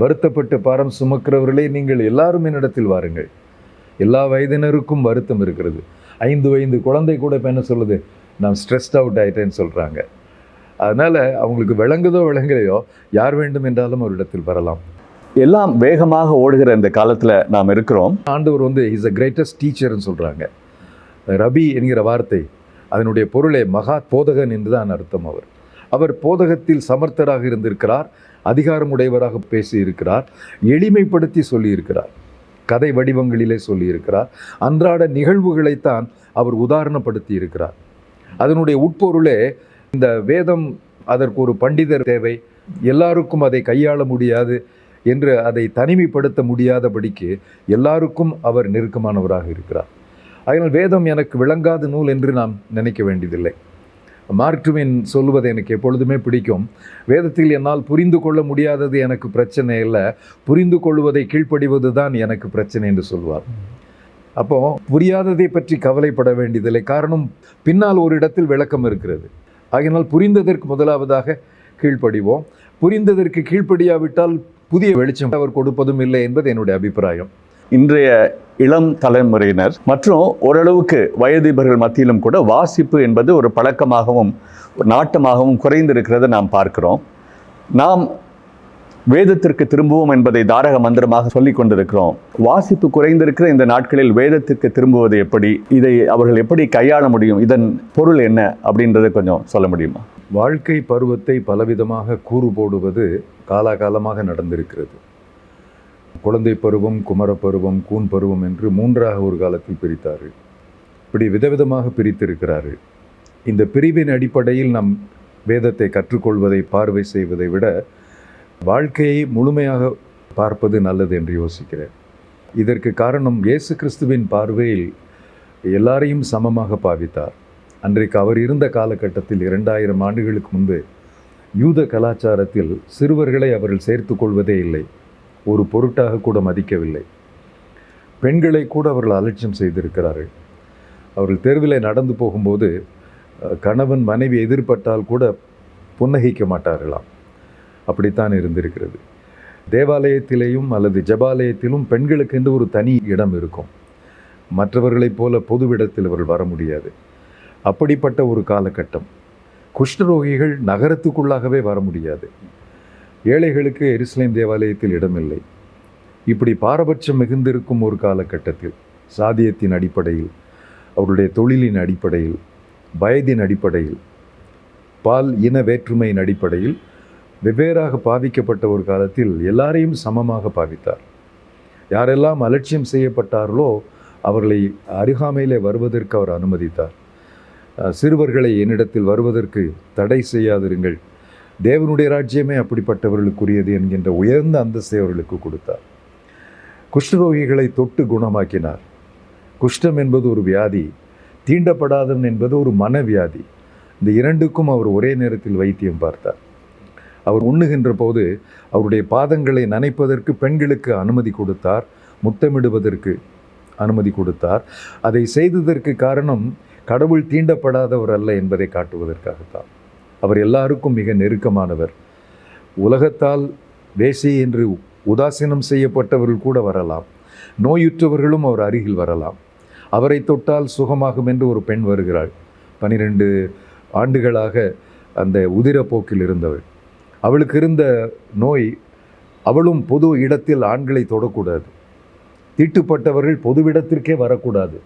வருத்தப்பட்டு பாரம் சுமக்கிறவர்களே நீங்கள் எல்லாரும் என்னிடத்தில் வாருங்கள். எல்லா வயதினருக்கும் வருத்தம் இருக்கிறது. ஐந்து வயது குழந்தை கூட இப்போ என்ன சொல்லுது? நான் ஸ்ட்ரெஸ்ட் அவுட் ஆயிட்டேன்னு சொல்கிறாங்க அதனால் அவங்களுக்கு விளங்குதோ விளங்கலையோ யார் வேண்டும் என்றாலும் அவரிடத்தில் வரலாம். எல்லாம் வேகமாக ஓடுகிற இந்த காலத்தில் நாம் இருக்கிறோம். ஆண்டவர் வந்து இஸ் அ கிரேட்டஸ்ட் டீச்சர்னு சொல்கிறாங்க ரபி என்கிற வார்த்தை அதனுடைய பொருளே மகா போதகன் என்று தான் அர்த்தம் அவர். அவர் போதகத்தில் சமர்த்தராக இருந்திருக்கிறார். அதிகாரமுடையவராக பேசியிருக்கிறார் எளிமைப்படுத்தி சொல்லியிருக்கிறார் கதை வடிவங்களிலே சொல்லியிருக்கிறார் அன்றாட நிகழ்வுகளைத்தான் அவர் உதாரணப்படுத்தி இருக்கிறார் அதனுடைய உட்பொருளே இந்த வேதம் அதற்கு ஒரு பண்டிதர் தேவை எல்லாருக்கும் அதை கையாள முடியாது என்று அதை தனிமைப்படுத்த முடியாதபடிக்கு எல்லாருக்கும் அவர் நெருக்கமானவராக இருக்கிறார். அதனால் வேதம் எனக்கு விளங்காத நூல் என்று நாம் நினைக்க வேண்டியதில்லை. மார்க் டுவின் சொல்வது எனக்கு எப்பொழுதுமே பிடிக்கும். வேதத்தில் என்னால் புரிந்து கொள்ள முடியாதது எனக்கு பிரச்சனை இல்லை. புரிந்து கொள்வதை கீழ்ப்படிவது தான் எனக்கு பிரச்சனை என்று சொல்வார். அப்போ புரியாததை பற்றி கவலைப்பட வேண்டியதில்லை. காரணம் பின்னால் ஒரு இடத்தில் விளக்கம் இருக்கிறது. ஆகினால் புரிந்ததற்கு முதலாவதாக கீழ்ப்படிவோம். புரிந்ததற்கு கீழ்ப்படியாவிட்டால் புதிய வெளிச்சம் அவர் கொடுப்பதும் இல்லை என்பது என்னுடைய அபிப்பிராயம். இன்றைய இளம் தலைமுறையினர் மற்றும் ஓரளவுக்கு வயதிபர்கள் மத்தியிலும் கூட வாசிப்பு என்பது ஒரு பழக்கமாகவும் ஒரு நாட்டமாகவும் குறைந்திருக்கிறதை நாம் பார்க்கிறோம். நாம் வேதத்திற்கு திரும்புவோம் என்பதை தாரக மந்திரமாக சொல்லிக் கொண்டிருக்கிறோம். வாசிப்பு குறைந்திருக்கிற இந்த நாட்களில் வேதத்திற்கு திரும்புவது எப்படி? இதை அவர்கள் எப்படி கையாள முடியும்? இதன் பொருள் என்ன? அப்படின்றத கொஞ்சம் சொல்ல முடியுமா? வாழ்க்கை பருவத்தை பலவிதமாக கூறு போடுவது காலாகாலமாக நடந்திருக்கிறது. குழந்தை பருவம் குமரப்பருவம் கூன் பருவம் என்று மூன்றாக ஒரு காலத்தில் பிரித்தார். இப்படி விதவிதமாக பிரித்திருக்கிறார். இந்த பிரிவின் அடிப்படையில் நம் வேதத்தை கற்றுக்கொள்வதை பார்வை செய்வதை விட வாழ்க்கையை முழுமையாக பார்ப்பது நல்லது என்று யோசிக்கிறேன். இதற்கு காரணம் இயேசு கிறிஸ்துவின் பார்வையில் எல்லாரையும் சமமாக பாவித்தார். அன்றைக்கு அவர் இருந்த காலகட்டத்தில் இரண்டாயிரம் ஆண்டுகளுக்கு முன்பு யூத கலாச்சாரத்தில் சிறுவர்களை அவர்கள் சேர்த்து கொள்வதே இல்லை. ஒரு பொருட்டாக கூட மதிக்கவில்லை. பெண்களை கூட அவர்கள் அலட்சியம் செய்திருக்கிறார்கள். அவர்கள் தெருவில் நடந்து போகும்போது கணவன் மனைவி எதிர்பட்டால் கூட புன்னகிக்க மாட்டார்களாம். அப்படித்தான் இருந்திருக்கிறது. தேவாலயத்திலேயும் அல்லது ஜபாலயத்திலும் பெண்களுக்கென்று ஒரு தனி இடம் இருக்கும். மற்றவர்களைப் போல பொதுவிடத்தில் அவர்கள் வர முடியாது. அப்படிப்பட்ட ஒரு காலகட்டம். குஷ்டரோகிகள் நகரத்துக்குள்ளாகவே வர முடியாது. ஏழைகளுக்கு எருசலேம் தேவாலயத்தில் இடமில்லை. இப்படி பாரபட்சம் மிகுந்திருக்கும் ஒரு காலகட்டத்தில் சாதியத்தின் அடிப்படையில் அவருடைய தொழிலின் அடிப்படையில் வயதின் அடிப்படையில் பால் இன வேற்றுமையின் அடிப்படையில் வெவ்வேறாக பாவிக்கப்பட்ட ஒரு காலத்தில் எல்லாரையும் சமமாக பாவித்தார். யாரெல்லாம் அலட்சியம் செய்யப்பட்டார்களோ அவர்களை அருகாமையிலே வருவதற்கு அவர் அனுமதித்தார். சிறுவர்களை என்னிடத்தில் வருவதற்கு தடை செய்யாதிருங்கள். தேவனுடைய ராஜ்யமே அப்படிப்பட்டவர்களுக்குரியது என்கின்ற உயர்ந்த அந்தஸ்தை அவர்களுக்கு கொடுத்தார். குஷ்டரோகிகளை தொட்டு குணமாக்கினார். குஷ்டம் என்பது ஒரு வியாதி தீண்டப்படாதவன் என்பது ஒரு மனவியாதி. இந்த இரண்டுக்கும் அவர் ஒரே நேரத்தில் வைத்தியம் பார்த்தார். அவர் உண்ணுகின்ற போது அவருடைய பாதங்களை நனைப்பதற்கு பெண்களுக்கு அனுமதி கொடுத்தார் முத்தமிடுவதற்கு அனுமதி கொடுத்தார். அதை செய்ததற்கு காரணம் கடவுள் தீண்டப்படாதவர் அல்ல என்பதை காட்டுவதற்காகத்தான். அவர் எல்லாருக்கும் மிக நெருக்கமானவர். உலகத்தால் வேசி என்று உதாசீனம் செய்யப்பட்டவர்கள் கூட வரலாம். நோயுற்றவர்களும் அவர் அருகில் வரலாம். அவரை தொட்டால் சுகமாகும் என்று ஒரு பெண் வருகிறாள். பனிரெண்டு ஆண்டுகளாக அந்த உதிரப்போக்கில் இருந்தவள். அவளுக்கு இருந்த நோய் அவளும் பொது இடத்தில் ஆண்களை தொடக்கூடாது. தீட்டுப்பட்டவர்கள் பொதுவிடத்திற்கே வரக்கூடாது.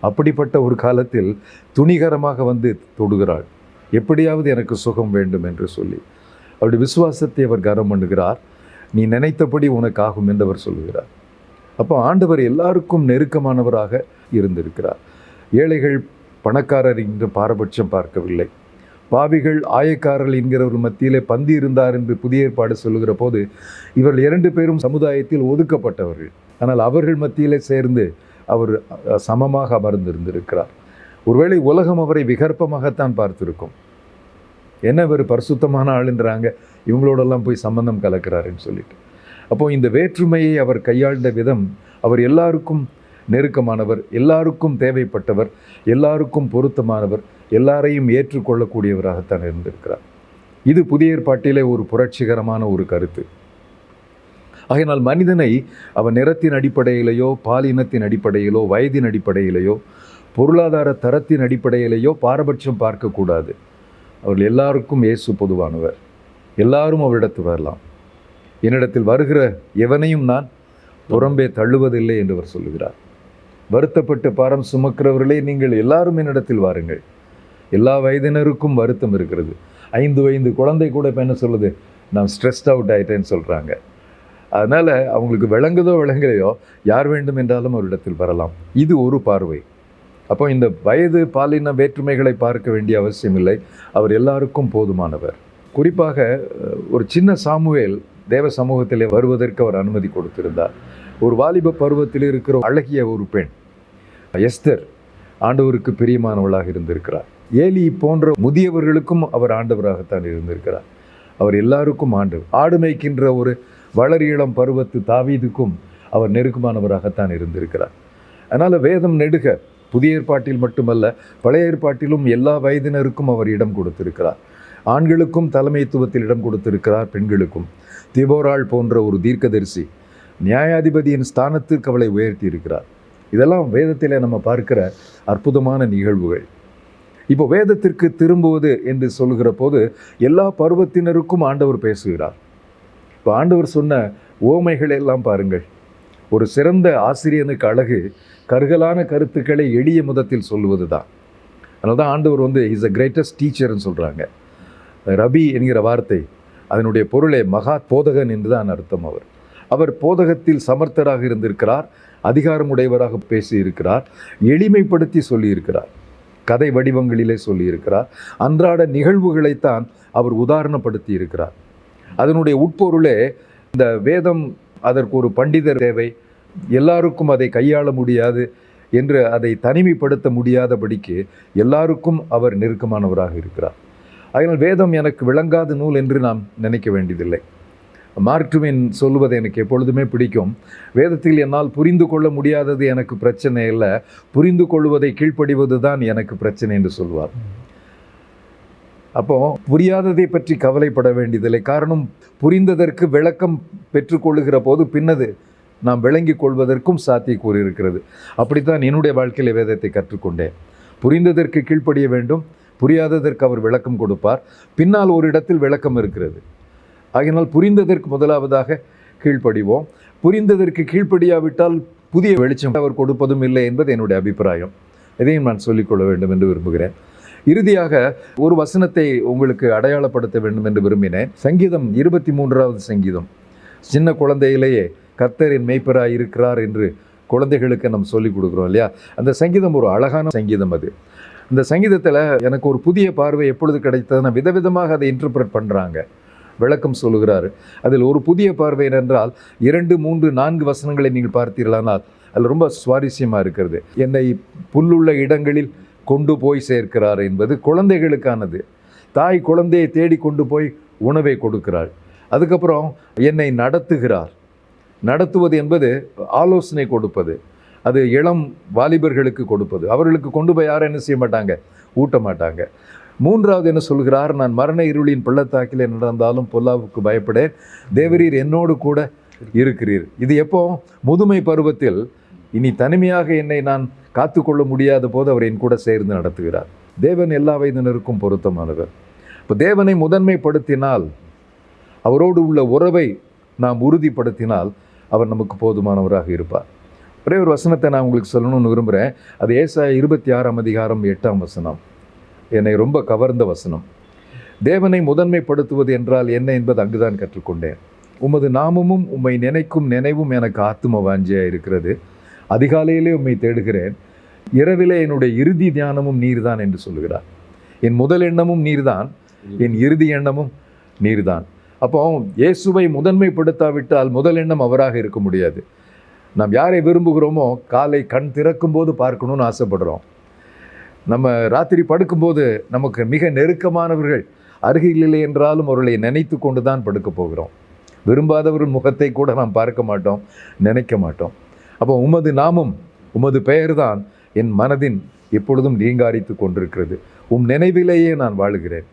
அப்படிப்பட்ட ஒரு காலத்தில் துணிகரமாக வந்து தொடுகிறாள். எப்படியாவது எனக்கு சுகம் வேண்டும் என்று சொல்லி. அவருடைய விசுவாசத்தை அவர் கரம் பண்ணுகிறார். நீ நினைத்தபடி உனக்கு ஆகும் என்று அவர் சொல்லுகிறார். அப்போ ஆண்டவர் எல்லாருக்கும் நெருக்கமானவராக இருந்திருக்கிறார். ஏழைகள் பணக்காரர் என்று பாரபட்சம் பார்க்கவில்லை. பாவிகள் ஆயக்காரர்கள் என்கிறவர் மத்தியிலே பந்தி இருந்தார் என்று புதிய ஏற்பாடு சொல்லுகிற போது இவர்கள் இரண்டு பேரும் சமுதாயத்தில் ஒதுக்கப்பட்டவர்கள். ஆனால் அவர்கள் மத்தியிலே சேர்ந்து அவர் சமமாக அமர்ந்திருந்திருக்கிறார். ஒருவேளை உலகம் அவரை விகற்பமாகத்தான் பார்த்திருக்கும். என்ன இவர் பரிசுத்தமான ஆளுன்றாங்க? இவங்களோடெல்லாம் போய் சம்பந்தம் கலக்கிறாருன்னு சொல்லிட்டு. அப்போ இந்த வேற்றுமையை அவர் கையாண்ட விதம் அவர் எல்லாருக்கும் நெருக்கமானவர் எல்லாருக்கும் தேவைப்பட்டவர் எல்லாருக்கும் பொருத்தமானவர் எல்லாரையும் ஏற்றுக்கொள்ளக்கூடியவராகத்தான் இருந்திருக்கிறார். இது புதிய ஏற்பாட்டிலே ஒரு புரட்சிகரமான ஒரு கருத்து. ஆகையினால் மனிதனை அவன் நிறத்தின் அடிப்படையிலேயோ பாலினத்தின் அடிப்படையிலோ வயதின் அடிப்படையிலேயோ பொருளாதார தரத்தின் அடிப்படையிலேயோ பாரபட்சம் பார்க்கக்கூடாது. அவர்கள் எல்லாருக்கும் இயேசு பொதுவானவர். எல்லாரும் அவரிடத்து வரலாம். என்னிடத்தில் வருகிற எவனையும் நான் புறம்பே தள்ளுவதில்லை என்று அவர் சொல்லுகிறார். வருத்தப்பட்டு பாரம் சுமக்கிறவர்களே நீங்கள் எல்லாரும் என்னிடத்தில் வாருங்கள். எல்லா வயதினருக்கும் வருத்தம் இருக்கிறது. ஐந்து வயது குழந்தை கூட இப்போ என்ன சொல்லுது? நான் ஸ்ட்ரெஸ்ட் அவுட் ஆகிட்டேன்னு சொல்கிறாங்க அதனால் அவங்களுக்கு விளங்குதோ விளங்கலையோ யார் வேண்டும் என்றாலும் அவரிடத்தில் வரலாம். இது ஒரு பார்வை. அப்போ இந்த வயது பாலின வேற்றுமைகளை பார்க்க வேண்டிய அவசியமில்லை. அவர் எல்லாருக்கும் போதுமானவர். குறிப்பாக ஒரு சின்ன சாமுவேல் தேவ சமூகத்திலே வருவதற்கு அவர் அனுமதி கொடுத்திருந்தார். ஒரு வாலிப பருவத்தில் இருக்கிற அழகிய ஒரு பெண் எஸ்தர் ஆண்டவருக்கு பிரியமானவளாக இருந்திருக்கிறார். ஏலி போன்ற முதியவர்களுக்கும் அவர் ஆண்டவராகத்தான் இருந்திருக்கிறார். அவர் எல்லாருக்கும் ஆண்டு ஆடு மேய்க்கின்ற ஒரு வளர் இளம் பருவத்து தாவீதுக்கும் அவர் நெருக்கமானவராகத்தான் இருந்திருக்கிறார். அதனால் வேதம் நெடுக. புதிய ஏற்பாட்டில் மட்டுமல்ல பழைய ஏற்பாட்டிலும் எல்லா வயதினருக்கும் அவர் இடம் கொடுத்திருக்கிறார். ஆண்களுக்கும் தலைமைத்துவத்தில் இடம் கொடுத்திருக்கிறார் பெண்களுக்கும். திபோராள் போன்ற ஒரு தீர்க்கதரிசி நியாயாதிபதியின் ஸ்தானத்திற்கு அவளை உயர்த்தி இருக்கிறார் இதெல்லாம் வேதத்தில் நம்ம பார்க்கிற அற்புதமான நிகழ்வுகள். இப்போ வேதத்திற்கு திரும்புவது என்று சொல்லுகிற போது எல்லா பருவத்தினருக்கும் ஆண்டவர் பேசுகிறார். இப்போ ஆண்டவர் சொன்ன ஓமைகளை எல்லாம் பாருங்கள். ஒரு சிறந்த ஆசிரியனுக்கு அழகு கருகலான கருத்துக்களை எளிய முதத்தில் சொல்லுவது தான் அதனால தான் ஆண்டவர் வந்து இஸ் அ கிரேட்டஸ்ட் டீச்சர்னு சொல்கிறாங்க ரபி என்கிற வார்த்தை அதனுடைய பொருளை மகா போதகன் என்று தான் அர்த்தம் அவர். அவர் போதகத்தில் சமர்த்தராக இருந்திருக்கிறார் அதிகாரமுடையவராக பேசியிருக்கிறார் எளிமைப்படுத்தி சொல்லியிருக்கிறார் கதை வடிவங்களிலே சொல்லியிருக்கிறார் அன்றாட நிகழ்வுகளைத்தான் அவர் உதாரணப்படுத்தி இருக்கிறார் அதனுடைய உட்பொருளே இந்த வேதம் அதற்கு ஒரு பண்டிதர் தேவை. எல்லாருக்கும் அதை கையாள முடியாது என்று அதை தனிமைப்படுத்த முடியாதபடிக்கு எல்லாருக்கும் அவர் நெருக்கமானவராக இருக்கிறார். அதனால் வேதம் எனக்கு விளங்காத நூல் என்று நாம் நினைக்க வேண்டியதில்லை. மார்க்டுவின் சொல்லுவது எனக்கு எப்பொழுதுமே பிடிக்கும். வேதத்தில் என்னால் புரிந்து கொள்ள முடியாதது எனக்கு பிரச்சனை இல்லை புரிந்து கொள்வதை கீழ்ப்படிவது தான் எனக்கு பிரச்சனை என்று சொல்வார். அப்போது புரியாததை பற்றி கவலைப்பட வேண்டியதில்லை. காரணம் புரிந்ததற்கு விளக்கம் பெற்றுக்கொள்ளுகிற போது பின்னது நாம் விளங்கிக் கொள்வதற்கும் சாத்தியக்கூறு இருக்கிறது. அப்படித்தான் என்னுடைய வாழ்க்கையில் வேதத்தை கற்றுக்கொண்டேன். புரிந்ததற்கு கீழ்ப்படிய வேண்டும். புரியாததற்கு அவர் விளக்கம் கொடுப்பார். பின்னால் ஒரு இடத்தில் விளக்கம் இருக்கிறது. ஆகினால் புரிந்ததற்கு முதலாவதாக கீழ்ப்படிவோம். புரிந்ததற்கு கீழ்ப்படியாவிட்டால் புதிய வெளிச்சம் அவர் கொடுப்பதும் இல்லை என்பது என்னுடைய அபிப்பிராயம். இதையும் நான் சொல்லிக்கொள்ள வேண்டும் என்று விரும்புகிறேன். இறுதியாக ஒரு வசனத்தை உங்களுக்கு அடையாளப்படுத்த வேண்டும் என்று விரும்பினேன். சங்கீதம் இருபத்தி மூன்றாவது சங்கீதம். சின்ன குழந்தையிலேயே கர்த்தரின் மெய்ப்பராக இருக்கிறார் என்று குழந்தைகளுக்கு நம்ம சொல்லிக் கொடுக்குறோம் இல்லையா? அந்த சங்கீதம் ஒரு அழகான சங்கீதம் அது. இந்த சங்கீதத்தில் எனக்கு ஒரு புதிய பார்வை எப்பொழுது கிடைத்ததுன்னா விதவிதமாக அதை இன்டர்பிரட் பண்ணுறாங்க விளக்கம் சொல்லுகிறார். அதில் ஒரு புதிய பார்வை என்றால் இரண்டு மூன்று நான்கு வசனங்களை நீங்கள் பார்த்தீர்களானால் அதில் ரொம்ப சுவாரஸ்யமாக இருக்கிறது. என்னை புல்லுள்ள இடங்களில் கொண்டு போய் சேர்க்கிறார் என்பது குழந்தைகளுக்கானது. தாய் குழந்தையை தேடி கொண்டு போய் உணவை கொடுக்கிறாள். அதுக்கப்புறம் என்னை நடத்துகிறார். நடத்துவது என்பது ஆலோசனை கொடுப்பது. அது இளம் வாலிபர்களுக்கு கொடுப்பது. அவர்களுக்கு கொண்டு போய் யாரும் என்ன செய்ய மாட்டாங்க? ஊட்ட மாட்டாங்க. மூன்றாவது என்ன சொல்கிறார்? நான் மரண இருளின் பள்ளத்தாக்கிலே நடந்தாலும் பொல்லாவுக்கு பயப்படேன். தேவரீர் என்னோடு கூட இருக்கிறீர். இது எப்போ? முதுமை பருவத்தில் இனி தனிமையாக என்னை நான் காத்துக்கொள்ள முடியாத போது அவர் என் கூட சேர்ந்து நடத்துகிறார். தேவன் எல்லா வயதினருக்கும் பொருத்தமானவர். இப்போ தேவனை முதன்மைப்படுத்தினால் அவரோடு உள்ள உறவை நாம் உறுதிப்படுத்தினால் அவர் நமக்கு போதுமானவராக இருப்பார். ஒரே ஒரு வசனத்தை நான் உங்களுக்கு சொல்லணும்னு விரும்புகிறேன் அது ஏசாய இருபத்தி ஆறாம் அதிகாரம் எட்டாம் வசனம். என்னை ரொம்ப கவர்ந்த வசனம். தேவனை முதன்மைப்படுத்துவது என்றால் என்ன என்பது அங்குதான் கற்றுக்கொண்டேன். உமது நாமமும் உம்மை நினைக்கும் நினைவும் எனக்கு ஆத்தும வாஞ்சியாக இருக்கிறது அதிகாலையிலே உம்மை தேடுகிறேன். இரவிலே என்னுடைய இறுதி தியானமும் நீர்தான் என்று சொல்லுகிறார். என் முதல் எண்ணமும் நீர்தான் என் இறுதி எண்ணமும் நீர்தான். அப்போ இயேசுவை முதன்மைப்படுத்தாவிட்டால் முதல் எண்ணம் அவராக இருக்க முடியாது. நாம் யாரை விரும்புகிறோமோ காலை கண் திறக்கும் போது பார்க்கணும்னு ஆசைப்படுறோம். நம்ம ராத்திரி படுக்கும்போது நமக்கு மிக நெருக்கமானவர்கள் அருகில் இல்லை என்றாலும் அவர்களை நினைத்து கொண்டு தான் படுக்க போகிறோம். விரும்பாதவர்கள் முகத்தை கூட நாம் பார்க்க மாட்டோம் நினைக்க மாட்டோம். அப்போ உமது நாமம் உமது பெயர்தான் என் மனதின் எப்பொழுதும் நீங்காரித்து கொண்டிருக்கிறது. உம் நினைவிலேயே நான் வாழுகிறேன்.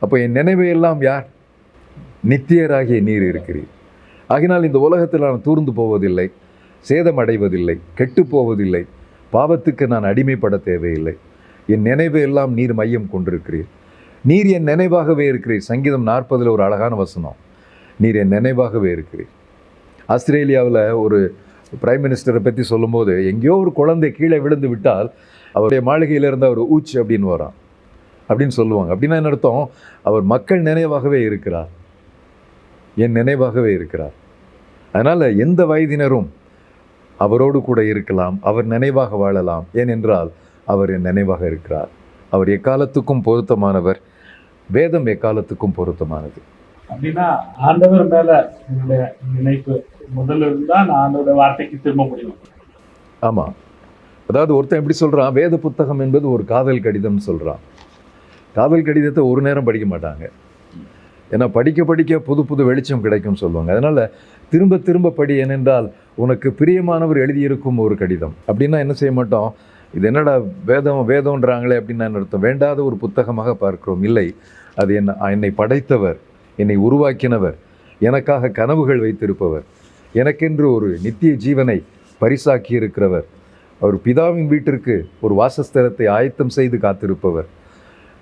அப்போ என் நினைவையெல்லாம் யார்? நித்தியராகிய நீர் இருக்கிறீர். ஆகினால் இந்த உலகத்தில் நான் தூர்ந்து போவதில்லை சேதமடைவதில்லை கெட்டு போவதில்லை பாவத்துக்கு நான் அடிமைப்பட தேவையில்லை. என் நினைவு எல்லாம் நீர் மையம் கொண்டிருக்கிறீர். நீர் என் நினைவாகவே இருக்கிறீர். சங்கீதம் நாற்பதில் ஒரு அழகான வசனம். நீர் என் நினைவாகவே இருக்கிறீர். ஆஸ்திரேலியாவில் ஒரு பிரைம் மினிஸ்டரை பற்றி சொல்லும்போது எங்கேயோ ஒரு குழந்தை கீழே விழுந்து விட்டால் அவருடைய மாளிகையிலிருந்து அவர் ஊச் அப்படின்னு வரான். அப்படின்னு சொல்லுவாங்க. அப்படின்னா என்ன அர்த்தம்? அவர் மக்கள் நினைவாகவே இருக்கிறார். என் நினைவாகவே இருக்கிறார். அதனால் எந்த வயதினரும் அவரோடு கூட இருக்கலாம் அவர் நினைவாக வாழலாம். ஏனென்றால் அவர் என் நினைவாக இருக்கிறார். அவர் எக்காலத்துக்கும் பொருத்தமானவர். வேதம் எக்காலத்துக்கும் பொருத்தமானது. அப்படின்னா ஆண்டவர் மேல என்னுடைய நினைப்பு முதல்ல இருந்தா நான் வார்த்தைக்கு திரும்ப முடியும். ஆமாம் அதாவது ஒருத்தன் எப்படி சொல்கிறான் வேத புத்தகம் என்பது ஒரு காதல் கடிதம்னு சொல்கிறான் காதல் கடிதத்தை ஒரு நேரம் படிக்க மாட்டாங்க. ஏன்னா படிக்க படிக்க புது புது வெளிச்சம் கிடைக்கும் சொல்லுவாங்க. அதனால் திரும்ப திரும்ப படி ஏனென்றால் உனக்கு பிரியமானவர் எழுதியிருக்கும் ஒரு கடிதம். அப்படின்னா என்ன செய்ய மாட்டோம்? இது என்னடா வேதம் வேதம்ன்றாங்களே அப்படின்னு நான் அர்த்தம்? வேண்டாத ஒரு புத்தகமாக பார்க்கிறோம். இல்லை. அது என்ன என்னை படைத்தவர். என்னை உருவாக்கினவர். எனக்காக கனவுகள் வைத்திருப்பவர். எனக்கென்று ஒரு நித்திய ஜீவனை பரிசாக்கி இருக்கிறவர் அவர் பிதாவின் வீட்டிற்கு ஒரு வாசஸ்தலத்தை ஆயத்தம் செய்து காத்திருப்பவர்.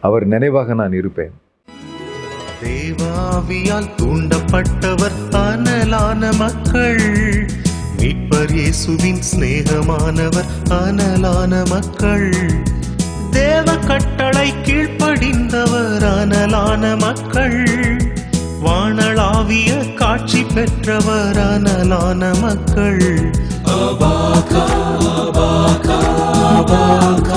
அவர் நினைவாக நான் இருப்பேன். தேவாவியால் தூண்டப்பட்டவர் அனலான மக்கள். மீட்பர் இயேசுவின் சிநேகமானவர் அனலான மக்கள். தேவ கட்டளை கீழ்ப்படிந்தவர் அனலான மக்கள். வானளாவிய காட்சி பெற்றவர் மக்கள். அபாகா அபாகா அபாகா.